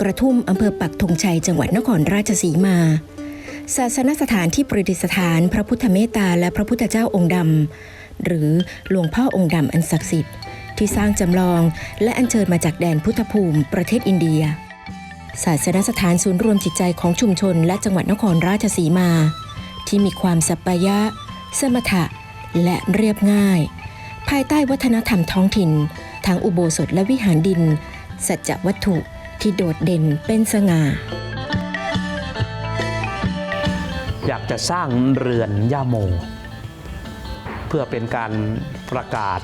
กระทุ่มอำเภอปักธงชัยจังหวัดนครราชสีมา ศาสนสถานที่ประดิษฐานพระพุทธเมตตาและพระพุทธเจ้าองค์ดำหรือหลวงพ่อองค์ดำอันศักดิ์สิทธิ์ ที่สร้างจำลองและอัญเชิญมาจากแดนพุทธภูมิประเทศอินเดีย ศาสนสถานศูนย์รวมจิตใจของชุมชนและจังหวัดนครราชสีมา ที่มีความสัปปายะ สมถะ และเรียบง่าย ภายใต้วัฒนธรรมท้องถิ่นทั้งอุโบสถและวิหารดิน สัจวัตถุ ที่โดดเด่นเป็นสง่า อยากจะสร้างเรือนย่าโม เพื่อเป็นการประกาศ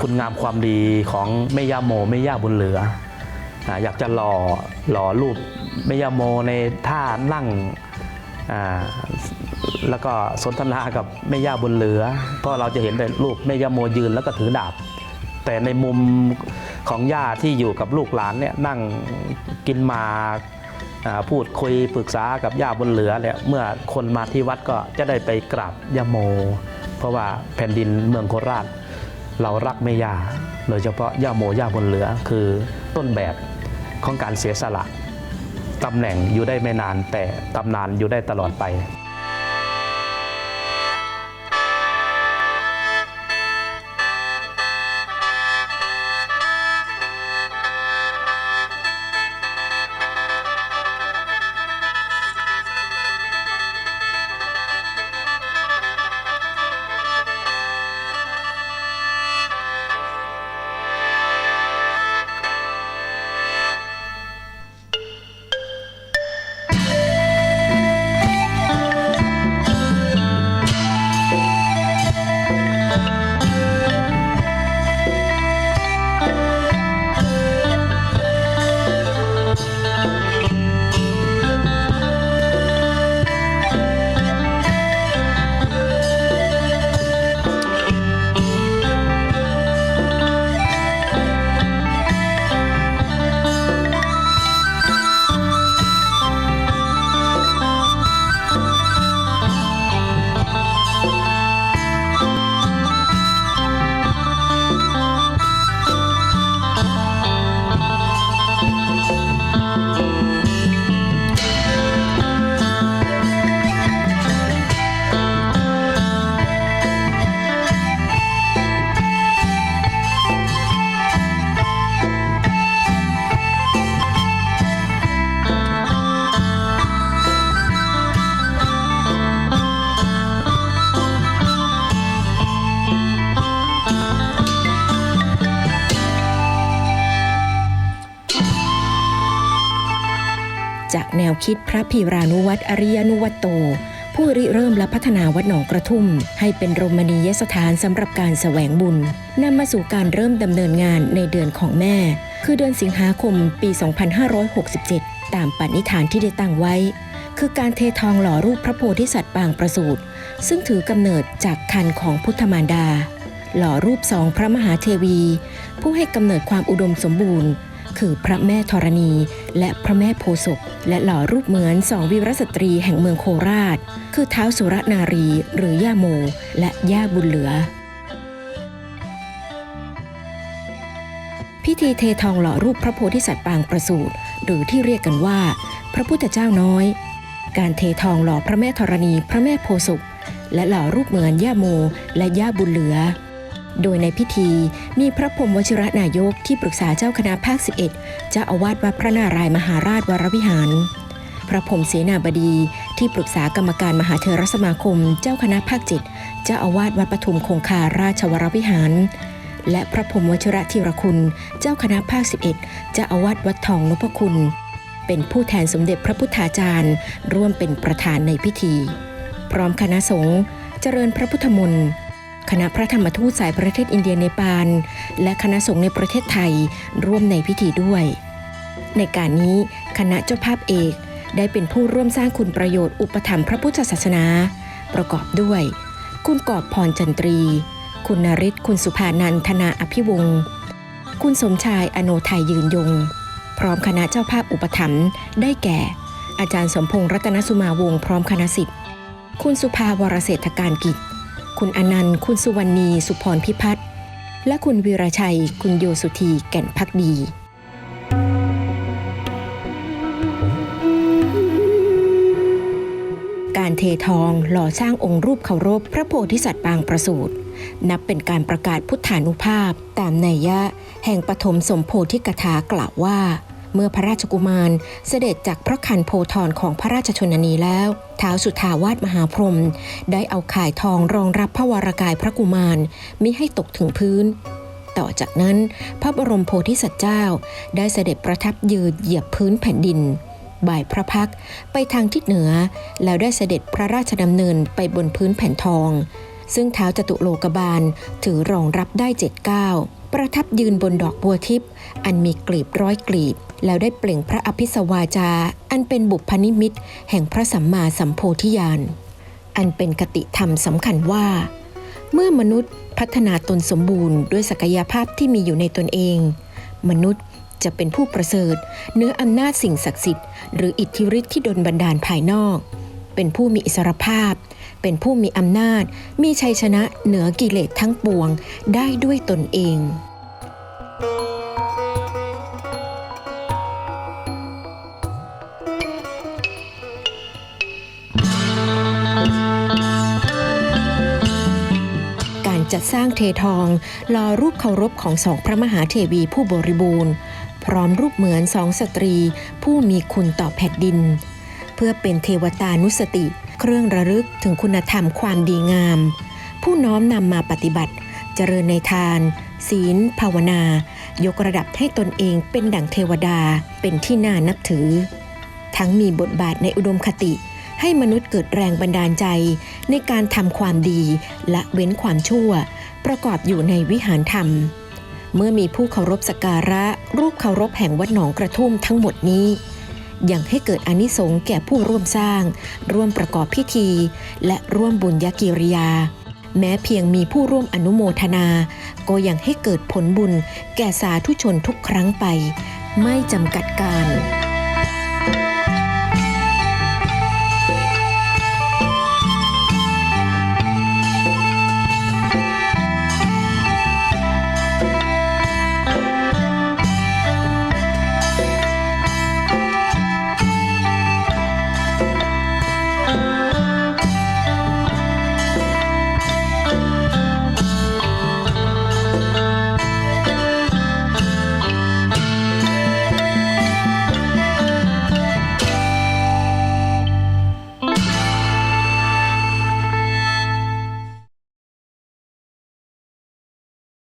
คุณงามความดีของแม่ย่าโมแม่ย่าบุญเหลือ อยากจะหล่อหล่อรูปแม่ย่าโมในท่านั่งแล้วก็สนทนากับแม่ย่าบุญเหลือ เพราะเราจะเห็นแต่รูปแม่ย่าโมยืนแล้วก็ถือดาบ แต่ในมุมของย่าที่อยู่กับลูกหลานเนี่ยนั่งกินมากอ่าพูดคุยปรึกษากับย่าบนเหลือเนี่ยเมื่อคนมาที่วัดก็จะได้ไปกราบย่าโม เพราะว่าแผ่นดินเมืองโคราช เรารักแม่ย่าโดยเฉพาะย่าโมย่าบนเหลือคือต้นแบบของการเสียสละตำแหน่งอยู่ได้ไม่นานแต่ตำนานอยู่ได้ตลอดไป จากแนวคิดพระพีรานุวัตรอริยนุวัตโต ผู้ริเริ่มและพัฒนาวัดหนองกระทุ่ม ให้เป็นโรมณียสถานสำหรับการแสวงบุญนำมาสู่การเริ่มดำเนินงานในเดือนของแม่ คือเดือนสิงหาคมปี 2567 ตามปณิธานที่ได้ตั้งไว้ คือการเททองหล่อรูปพระโพธิสัตว์ปางประสูติซึ่งถือกำเนิดจากคันของพุทธมารดา หล่อรูปสองพระมหาเทวี ผู้ให้กำเนิดความอุดมสมบูรณ์ คือพระแม่ธรณี และพระแม่โพศพและหล่อรูปเหมือนสองวีรสตรีแห่งเมืองโคราช คือเท้าสุรนารีหรือย่าโม และย่าบุญเหลือ พิธีเททองหล่อรูปพระโพธิสัตว์ปางประสูติหรือที่เรียกกันว่า พระพุทธเจ้าน้อย การเททองหล่อพระแม่ธรณี พระแม่โพศพและหล่อรูปเหมือนย่าโม และย่าบุญเหลือ โดยในพิธีมีพระพรมวชิระนายกที่ปรึกษาเจ้าคณะภาค 11 เจ้าอาวาสวัดพระนารายมหาราชวรวิหาร พระพรมเสนาบดีที่ปรึกษากรรมการมหาเทรสมาคม เจ้าคณะภาค7เจ้าอาวาสวัดปทุมคงคาราชวรวิหาร และพระพรมวชิระธีรคุณ เจ้าคณะภาค 11 เจ้าอาวาสวัดทองนพคุณ เป็นผู้แทนสมเด็จพระพุทธาจารย์ ร่วมเป็นประธานในพิธี พร้อมคณะสงฆ์เจริญพระพุทธมนต์ คณะพระธรรมทูตสายประเทศอินเดียเนปาล และคณะสงฆ์ในประเทศไทยร่วมในพิธีด้วย ในการนี้คณะเจ้าภาพเอกได้เป็นผู้ร่วมสร้างคุณประโยชน์อุปถัมภ์พระพุทธศาสนา ประกอบด้วย คุณกอบพรจันตรี คุณนริศคุณสุภานันทนาอภิวงศ์คุณสมชายอโนไทยยืนยง พร้อมคณะเจ้าภาพอุปถัมภ์ได้แก่ อาจารย์สมพงษ์รัตนสุมาวงศ์พร้อมคณะสิทธิ์คุณสุภาวรเศรษฐการกิจ คุณอนันต์ คุณสุวรรณี สุพรพิพัฒน์ และคุณวีรชัย คุณโยสุธี แก่นพักดีการเททองหล่อสร้างองค์รูปเคารพพระโพธิสัตว์ปางประสูตรนับเป็นการประกาศพุทธานุภาพ ตามนัยยะ แห่งปฐมสมโพธิกถากล่าวว่า เมื่อพระราชกุมารเสด็จจากพระคันโพธรของพระราชชนนีแล้วท้าวสุทาวาสมหาพรหมได้เอาข่ายทองรองรับพระวรากายพระกุมารมิให้ตกถึงพื้น ต่อจากนั้นพระบรมโพธิสัตว์เจ้า ได้เสด็จประทับยืนเหยียบพื้นแผ่นดินบ่ายพระพักไปทางทิศเหนือ แล้วได้เสด็จพระราชดำเนินไปบนพื้นแผ่นทอง ซึ่งเท้าจตุโลกบาลถือรองรับได้เจ็ดเก้าประทับยืนบนดอกบัวทิพย์อันมีกลีบร้อยกลีบ แล้วได้เปล่งพระอภิสวาจา อันเป็นบุพนิมิตแห่งพระสัมมาสัมโพธิญาณ อันเป็นคติธรรมสำคัญว่า เมื่อมนุษย์พัฒนาตนสมบูรณ์ด้วยศักยภาพที่มีอยู่ในตนเอง มนุษย์จะเป็นผู้ประเสริฐเนื้ออำนาจสิ่งศักดิ์สิทธิ์หรืออิทธิฤทธิ์ที่ดลบันดาลภายนอก เป็นผู้มีอิสรภาพ เป็นผู้มีอำนาจ มีชัยชนะเหนือกิเลสทั้งปวงได้ด้วยตนเองการจัดสร้างเททองรอรูปเคารพของสองพระมหาเทวีผู้บริบูรณ์ พร้อมรูปเหมือนสองสตรีผู้มีคุณต่อแผ่นดิน เพื่อเป็นเทวตานุสติ เครื่องระลึกถึงคุณธรรมความดีงาม ผู้น้อมนำมาปฏิบัติ เจริญในทาน ศีล ภาวนา ยกระดับให้ตนเองเป็นดั่งเทวดาเป็นที่น่านับถือ ทั้งมีบทบาทในอุดมคติ ให้มนุษย์เกิดแรงบันดาลใจ ในการทำความดีและเว้นความชั่ว ประกอบอยู่ในวิหารธรรมเมื่อมีผู้เคารพสักการะ รูปเคารพแห่งวัดหนองกระทุ่มทั้งหมดนี้ ยังให้เกิดอนิสงส์แก่ผู้ร่วมสร้าง ร่วมประกอบพิธี และร่วมบุญญากิริยา แม้เพียงมีผู้ร่วมอนุโมทนา ก็ยังให้เกิดผลบุญแก่สาธุชนทุกครั้งไป ไม่จำกัดการ